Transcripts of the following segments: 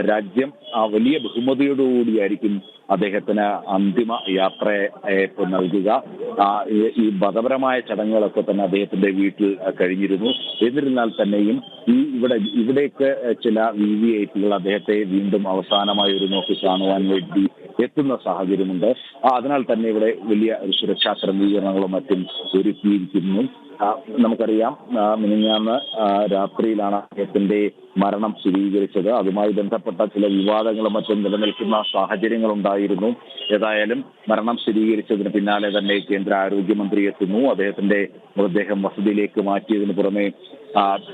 രാജ്യം ആ, വലിയ ബഹുമതിയോടുകൂടിയായിരിക്കും അദ്ദേഹത്തിന് അന്തിമ യാത്ര നൽകുക. ഈ- മതപരമായ ചടങ്ങുകളൊക്കെ തന്നെ അദ്ദേഹത്തിന്റെ വീട്ടിൽ കഴിഞ്ഞിരുന്നു. എന്നിരുന്നാൽ തന്നെയും ഈ ഇവിടെ ഇവിടേക്ക് ചില വി വി ഐ പികൾ അദ്ദേഹത്തെ വീണ്ടും അവസാനമായി ഒരു നോക്കി കാണുവാൻ വേണ്ടി എത്തുന്ന സാഹചര്യമുണ്ട്. അതിനാൽ തന്നെ ഇവിടെ വലിയ ഒരു സുരക്ഷാ ക്രമീകരണങ്ങളും മറ്റും ഒരുക്കിയിരിക്കുന്നു. നമുക്കറിയാം മിനിഞ്ഞാന്ന് രാത്രിയിലാണ് അദ്ദേഹത്തിന്റെ മരണം സ്ഥിരീകരിച്ചത്. അതുമായി ബന്ധപ്പെട്ട ചില വിവാദങ്ങളും മറ്റും നിലനിൽക്കുന്ന സാഹചര്യങ്ങളുണ്ടായിരുന്നു. ഏതായാലും മരണം സ്ഥിരീകരിച്ചതിന് പിന്നാലെ തന്നെ കേന്ദ്ര ആരോഗ്യമന്ത്രി എത്തുന്നു. അദ്ദേഹത്തിന്റെ മൃതദേഹം വസതിയിലേക്ക് മാറ്റിയതിന് പുറമെ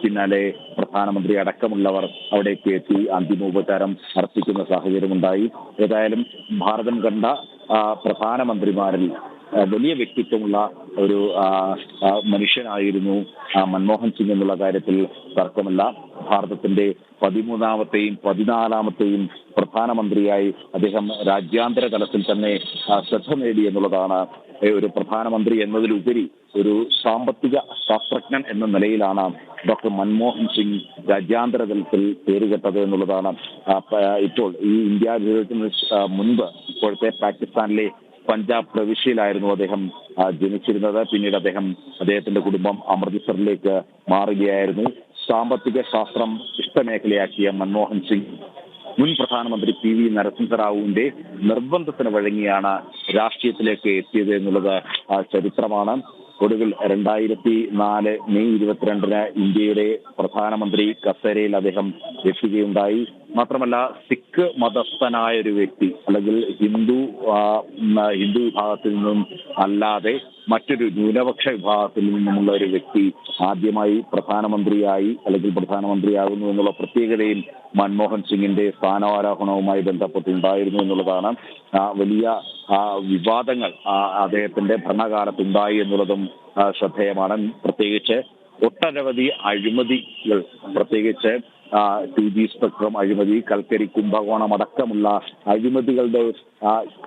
പിന്നാലെ പ്രധാനമന്ത്രി അടക്കമുള്ളവർ അവിടേക്ക് എത്തി അന്തിമോപചാരം അർപ്പിക്കുന്ന സാഹചര്യമുണ്ടായി. ഏതായാലും ഭാരതം കണ്ട പ്രധാനമന്ത്രിമാരിൽ വലിയ വ്യക്തിത്വമുള്ള ഒരു മനുഷ്യനായിരുന്നു മൻമോഹൻ സിംഗ് എന്നുള്ള കാര്യത്തിൽ തർക്കമില്ല. ഭാരതത്തിന്റെ പതിമൂന്നാമത്തെയും പതിനാലാമത്തെയും പ്രധാനമന്ത്രിയായി അദ്ദേഹം രാജ്യാന്തര തലത്തിൽ തന്നെ ശ്രദ്ധ നേടി എന്നുള്ളതാണ് ഒരു പ്രധാനമന്ത്രി എന്നതിലുപരി ഒരു സാമ്പത്തിക ശാസ്ത്രജ്ഞൻ എന്ന നിലയിലാണ് ഡോക്ടർ മൻമോഹൻ സിംഗ് രാജ്യാന്തര തലത്തിൽ പേരുകെട്ടത് എന്നുള്ളതാണ്. ഇപ്പോൾ ഈ ഇന്ത്യ മുൻപ് ഇപ്പോഴത്തെ പാകിസ്ഥാനിലെ പഞ്ചാബ് പ്രവിശ്യയിലായിരുന്നു അദ്ദേഹം ജനിച്ചിരുന്നത്. പിന്നീട് അദ്ദേഹം അദ്ദേഹത്തിന്റെ കുടുംബം അമൃത്സറിലേക്ക് മാറുകയായിരുന്നു. സാമ്പത്തിക ശാസ്ത്രം ഇഷ്ടമേഖലയാക്കിയ മൻമോഹൻ സിംഗ് മുൻ പ്രധാനമന്ത്രി പി വി നരസിംഹറാവുവിന്റെ നിർബന്ധത്തിന് വഴങ്ങിയാണ് രാഷ്ട്രീയത്തിലേക്ക് എത്തിയത് എന്നുള്ളത് ചരിത്രമാണ്. ഒടുവിൽ രണ്ടായിരത്തി നാല് മെയ് ഇരുപത്തിരണ്ടിന് ഇന്ത്യയുടെ പ്രധാനമന്ത്രി കസേരയിൽ അദ്ദേഹം എത്തുകയുണ്ടായി മാത്രമല്ല സിഖ് മതസ്ഥനായ ഒരു വ്യക്തി അല്ലെങ്കിൽ ഹിന്ദു ഹിന്ദു വിഭാഗത്തിൽ നിന്നും അല്ലാതെ മറ്റൊരു ന്യൂനപക്ഷ വിഭാഗത്തിൽ നിന്നുമുള്ള ഒരു വ്യക്തി ആദ്യമായി പ്രധാനമന്ത്രിയായി അല്ലെങ്കിൽ പ്രധാനമന്ത്രിയാകുന്നു എന്നുള്ള പ്രത്യേകതയും മൻമോഹൻ സിംഗിന്റെ സ്ഥാനാരോഹണവുമായി ബന്ധപ്പെട്ടുണ്ടായിരുന്നു എന്നുള്ളതാണ്. വലിയ വിവാദങ്ങൾ അദ്ദേഹത്തിന്റെ ഭരണകാലത്തുണ്ടായി എന്നുള്ളതും ശ്രദ്ധേയമാണ്. പ്രത്യേകിച്ച് ഒട്ടനവധി അഴിമതികൾ പ്രത്യേകിച്ച് ടു ജി സ്പെക്ട്രം അഴിമതി കൽക്കരി കുംഭകോണം അടക്കമുള്ള അഴിമതികളുടെ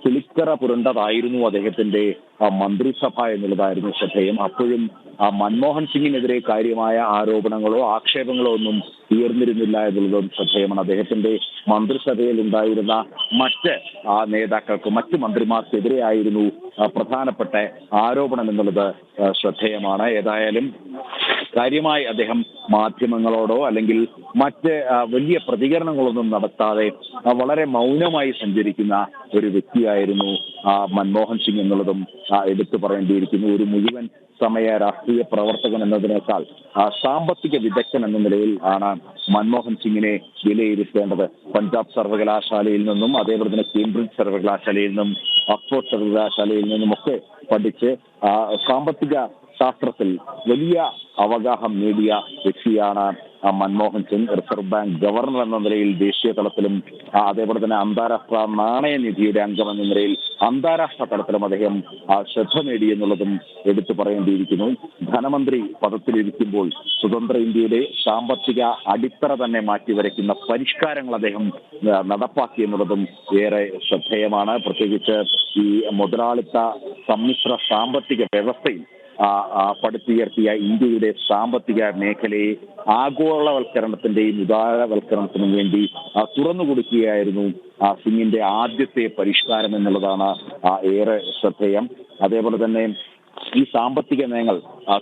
കിളിക്കറ പുരണ്ടതായിരുന്നു അദ്ദേഹത്തിന്റെ മന്ത്രിസഭ എന്നുള്ളതായിരുന്നു ശ്രദ്ധേയം. അപ്പോഴും മൻമോഹൻ സിംഗിനെതിരെ കാര്യമായ ആരോപണങ്ങളോ ആക്ഷേപങ്ങളോ ഒന്നും ഉയർന്നിരുന്നില്ല എന്നുള്ളതും ശ്രദ്ധേയമാണ്. അദ്ദേഹത്തിന്റെ മന്ത്രിസഭയിൽ ഉണ്ടായിരുന്ന മറ്റ് നേതാക്കൾക്ക് മറ്റ് മന്ത്രിമാർക്കെതിരെയായിരുന്നു പ്രധാനപ്പെട്ട ആരോപണം എന്നുള്ളത് ശ്രദ്ധേയമാണ്. ഏതായാലും കാര്യമായി അദ്ദേഹം മാധ്യമങ്ങളോടോ അല്ലെങ്കിൽ മറ്റ് വലിയ പ്രതികരണങ്ങളൊന്നും നടത്താതെ വളരെ മൗനമായി സഞ്ചരിക്കുന്ന ഒരു വ്യക്തിയായിരുന്നു മൻമോഹൻ സിംഗ് എന്നുള്ളതും എടുത്തു പറയേണ്ടിയിരിക്കുന്നു. ഒരു മുഴുവൻ സമയ രാഷ്ട്രീയ പ്രവർത്തകൻ എന്നതിനേക്കാൾ സാമ്പത്തിക വിദഗ്ധൻ എന്ന നിലയിൽ ആണ് മൻമോഹൻ സിംഗിനെ വിലയിരുത്തേണ്ടത്. പഞ്ചാബ് സർവകലാശാലയിൽ നിന്നും അതേപോലെ തന്നെ കേംബ്രിഡ്ജ് സർവകലാശാലയിൽ നിന്നും ഓക്സ്ഫോർഡ് സർവകലാശാലയിൽ നിന്നും ഒക്കെ പഠിച്ച് സാമ്പത്തിക ശാസ്ത്രത്തിൽ വലിയ അവഗാഹം നേടിയ വ്യക്തിയാണ് Manmohan Singh reserve bank governor എന്ന നിലയിൽ ദേശീയ തലത്തിലും അതേപോലെ തന്നെ അന്താരാഷ്ട്ര നാണയനിധിയുടെ അംഗം എന്ന നിലയിൽ അന്താരാഷ്ട്ര തലത്തിലും അദ്ദേഹം ശ്രദ്ധ നേടി എന്നുള്ളതും എടുത്തു പറയേണ്ടിയിരിക്കുന്നു. ധനമന്ത്രി പദത്തിലിരിക്കുമ്പോൾ സ്വതന്ത്ര ഇന്ത്യയുടെ സാമ്പത്തിക അടിത്തറ തന്നെ മാറ്റിവരയ്ക്കുന്ന പരിഷ്കാരങ്ങൾ അദ്ദേഹം നടപ്പാക്കി എന്നുള്ളതും ഏറെ ശ്രദ്ധേയമാണ്. പ്രത്യേകിച്ച് ഈ മുതലാളിത്ത സമ്മിശ്ര സാമ്പത്തിക വ്യവസ്ഥയിൽ പടുത്തുയർത്തിയ ഇന്ത്യയുടെ സാമ്പത്തിക മേഖലയെ ആഗോളവൽക്കരണത്തിന്റെയും ഉദാരവൽക്കരണത്തിനും വേണ്ടി തുറന്നു കൊടുക്കുകയായിരുന്നു സിംഗിന്റെ ആദ്യത്തെ പരിഷ്കാരം എന്നുള്ളതാണ് ഏറെ ശ്രദ്ധേയം. അതേപോലെ തന്നെ ഈ സാമ്പത്തിക നയങ്ങൾ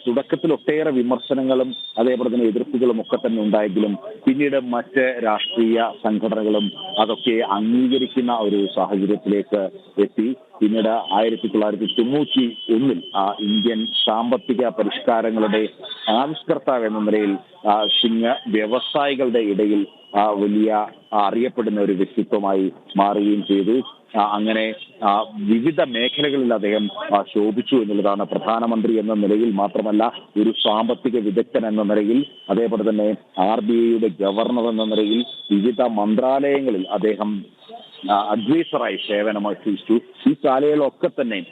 തുടക്കത്തിൽ ഒട്ടേറെ വിമർശനങ്ങളും അതേപോലെ തന്നെ എതിർപ്പുകളും ഒക്കെ തന്നെ ഉണ്ടായെങ്കിലും പിന്നീട് മറ്റ് രാഷ്ട്രീയ സംഘടനകളും അതൊക്കെ അംഗീകരിക്കുന്ന ഒരു സാഹചര്യത്തിലേക്ക് എത്തി. പിന്നീട് ആയിരത്തി തൊള്ളായിരത്തി തൊണ്ണൂറ്റി ഒന്നിൽ ആ ഇന്ത്യൻ സാമ്പത്തിക പരിഷ്കാരങ്ങളുടെ ആവിഷ്കർത്താവ് എന്ന നിലയിൽ സിംഗ് വ്യവസായികളുടെ ഇടയിൽ വലിയ അറിയപ്പെടുന്ന ഒരു വ്യക്തിത്വമായി മാറുകയും ചെയ്തു. അങ്ങനെ വിവിധ മേഖലകളിൽ അദ്ദേഹം ശോഭിച്ചു എന്നുള്ളതാണ് പ്രധാനമന്ത്രി എന്ന നിലയിൽ മാത്രമല്ല ഒരു സാമ്പത്തിക വിദഗ്ധൻ എന്ന നിലയിൽ അതേപോലെ തന്നെ ആർ ബി ഐയുടെ ഗവർണർ എന്ന നിലയിൽ വിവിധ മന്ത്രാലയങ്ങളിൽ അദ്ദേഹം അഡ്വൈസറായി സേവനം സേവനമനുഷ്ഠിച്ചു ഈ കാലയളൊക്കെ തന്നെ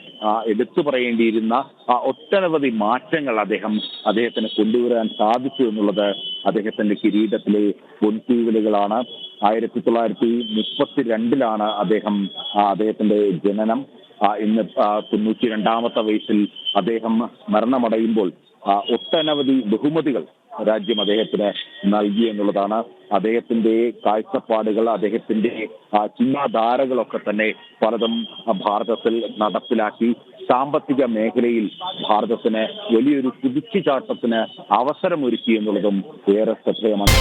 എടുത്തു പറയേണ്ടിയിരുന്ന ഒട്ടനവധി മാറ്റങ്ങൾ അദ്ദേഹം അദ്ദേഹത്തിന് കൊണ്ടുവരാൻ സാധിച്ചു എന്നുള്ളത് അദ്ദേഹത്തിന്റെ കിരീടത്തിലെ പൊൻതൂവലുകളാണ്. ആയിരത്തി തൊള്ളായിരത്തി മുപ്പത്തി രണ്ടിലാണ് അദ്ദേഹം അദ്ദേഹത്തിന്റെ ജനനം. ഇന്ന് തൊണ്ണൂറ്റി രണ്ടാമത്തെ വയസ്സിൽ അദ്ദേഹം മരണമടയുമ്പോൾ ഒട്ടനവധി ബഹുമതികൾ രാജ്യം അദ്ദേഹത്തിന് നൽകി എന്നുള്ളതാണ്. അദ്ദേഹത്തിന്റെ കാഴ്ചപ്പാടുകൾ അദ്ദേഹത്തിന്റെ ചിന്താധാരകളൊക്കെ തന്നെ പലതും ഭാരതത്തിൽ നടപ്പിലാക്കി. സാമ്പത്തിക മേഖലയിൽ ഭാരതത്തിന് വലിയൊരു കുതിച്ചുചാട്ടത്തിന് അവസരമൊരുക്കി എന്നുള്ളതും ഏറെ ശ്രദ്ധേയമാണ്.